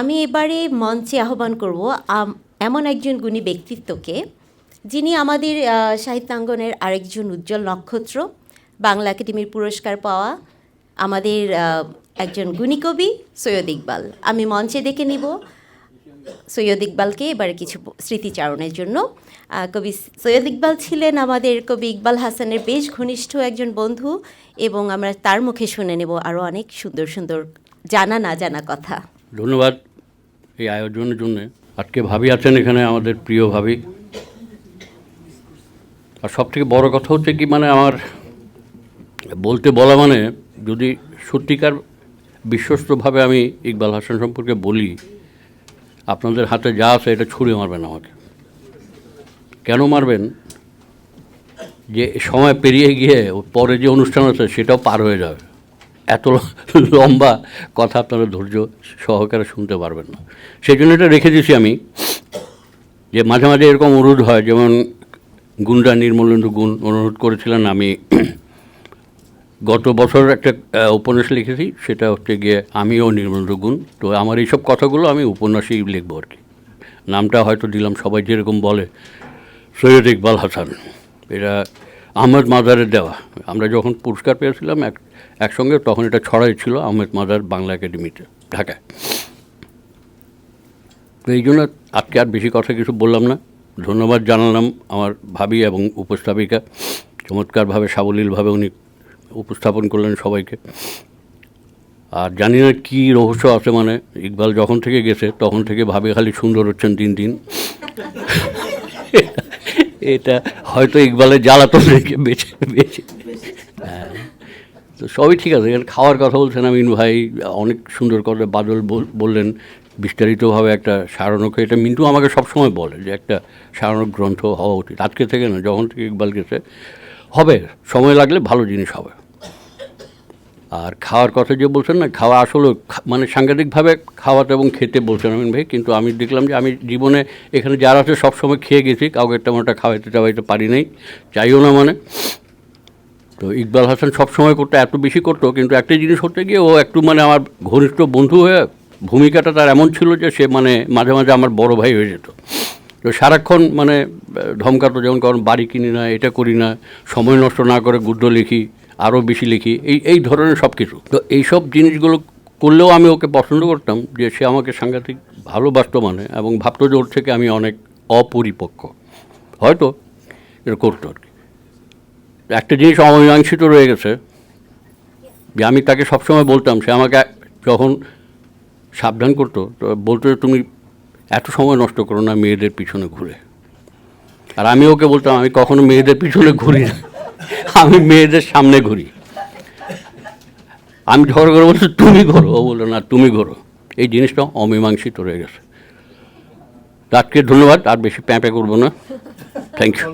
আমি এবারে মঞ্চে আহ্বান করব এমন একজন গুণী ব্যক্তিত্বকে, যিনি আমাদের সাহিত্যাঙ্গনের আরেকজন উজ্জ্বল নক্ষত্র, বাংলা একাডেমির পুরস্কার পাওয়া আমাদের একজন গুণী কবি সৈয়দ ইকবাল। আমি মঞ্চে দেখে নিব সৈয়দ ইকবালকে এবারে কিছু স্মৃতিচারণের জন্য। কবি সৈয়দ ইকবাল ছিলেন আমাদের কবি ইকবাল হাসানের বেশ ঘনিষ্ঠ একজন বন্ধু এবং আমরা তার মুখে শুনে নেব আরও অনেক সুন্দর সুন্দর জানা না জানা কথা। ধন্যবাদ। এই আয়োজনের জন্য। আজকে ভাবি আছেন এখানে আমাদের প্রিয় ভাবি। আর সব থেকে বড় কথা হচ্ছে কি মানে আমার বলতে বলা মানে যদি সত্যিকার বিশ্বস্তভাবে আমি ইকবাল হাসান সম্পর্কে বলি, আপনাদের হাতে যা আছে এটা ছুঁড়ে মারবেন আমাকে। কেন মারবেন? যে সময় পেরিয়ে গিয়ে পরে যে অনুষ্ঠান আছে, সেটাও পার হয়ে যাবে। এত লম্বা কথা আপনারা ধৈর্য সহকারে শুনতে পারবেন না। সেই জন্য এটা রেখে দিয়েছি আমি, যে মাঝে মাঝে এরকম অনুরোধ হয়, যেমন গুন্ডা নির্মলেন্দু গুণ অনুরোধ করেছিলেন, আমি গত বছর একটা উপন্যাস লিখেছি, সেটা হচ্ছে গিয়ে আমিও নির্মলেন্দু গুণ। তো আমার এইসব কথাগুলো আমি উপন্যাসেই লিখব আর কি। নামটা হয়তো দিলাম, সবাই যেরকম বলে, সৈয়দ ইকবাল হাসান। এটা আহমেদ মাদারের দেওয়া। আমরা যখন পুরস্কার পেয়েছিলাম এক, একসঙ্গে, তখন এটা ছড়াই ছিল আহমেদ মাদার বাংলা একাডেমিতে, ঢাকায়। তো এই জন্য আজকে আর বেশি কথা কিছু বললাম না। ধন্যবাদ জানালাম আমার ভাবি এবং উপস্থাপিকা। চমৎকারভাবে, সাবলীলভাবে উনি উপস্থাপন করলেন সবাইকে। আর জানি না কী রহস্য আছে মানে ইকবাল যখন থেকে গেছে, তখন থেকে ভাবে খালি সুন্দর হচ্ছেন দিন দিন। এটা হয়তো ইকবালের জ্বালাতন রেখে বেঁচে বেঁচে। হ্যাঁ। তো সবই ঠিক আছে, এখানে খাওয়ার কথা বলছেন আমিন ভাই, অনেক সুন্দর করে বাদল বল- বললেন, বিস্তারিতভাবে একটা সারণক এটা মিন্টু আমাকে সবসময় বলে যে একটা সারণক গ্রন্থ হওয়া উচিত। আজকে থেকে না, যখন থেকে ইকবাল গেছে, হবে, সময় লাগলে ভালো জিনিস হবে। আর খাওয়ার কথা যে বলছেন না, খাওয়া আসলে মানে সাংঘাতিকভাবে খাওয়াতে এবং খেতে বলছেন আমিন ভাই, কিন্তু আমি দেখলাম যে আমি জীবনে এখানে যারা আছে সবসময় খেয়ে গেছি, কাউকে তেমন একটা খাওয়াইতে টাওয়াইতে পারি নাই চাইও না মানে। তো ইকবাল হাসান সবসময় করতো, এত বেশি করতো, কিন্তু একটা জিনিস হতে গিয়ে ও একটু মানে আমার ঘনিষ্ঠ বন্ধু হয়ে ভূমিকাটা তার এমন ছিল যে সে মানে মাঝে মাঝে আমার বড় ভাই হয়ে যেত। তো সারাক্ষণ মানে ধমকাতো যেমন কারণ বাড়ি কিনি না, এটা করি না, সময় নষ্ট না করে গুড্ড লিখি আরও বেশি লিখি, এই এই ধরনের সব কিছু। তো এইসব জিনিসগুলো করলেও আমি ওকে পছন্দ করতাম যে সে আমাকে সাংঘাতিক ভালোবাসতো মানে এবং ভাবতো যে ওর থেকে আমি অনেক অপরিপক্ক। হয়তো এটা করতো আর কি। একটা জিনিস অমীমাংসিত রয়ে গেছে যে আমি তাকে সবসময় বলতাম, সে আমাকে যখন সাবধান করতো, তো বলতো যে, তুমি এত সময় নষ্ট করো না মেয়েদের পিছনে ঘুরে। আর আমি ওকে বলতাম, আমি কখনো মেয়েদের পিছনে ঘুরি না। আমি মেয়েদের সামনে ঘুরি। আমি ঝড় করে বলছি তুমি ঘোরো। ও বলল, না, তুমি ঘোরো। এই জিনিসটা অমীমাংসিত রয়ে গেছে। আজকে ধন্যবাদ, আর বেশি প্যাঁপে প্যাঁ করব না। Thank you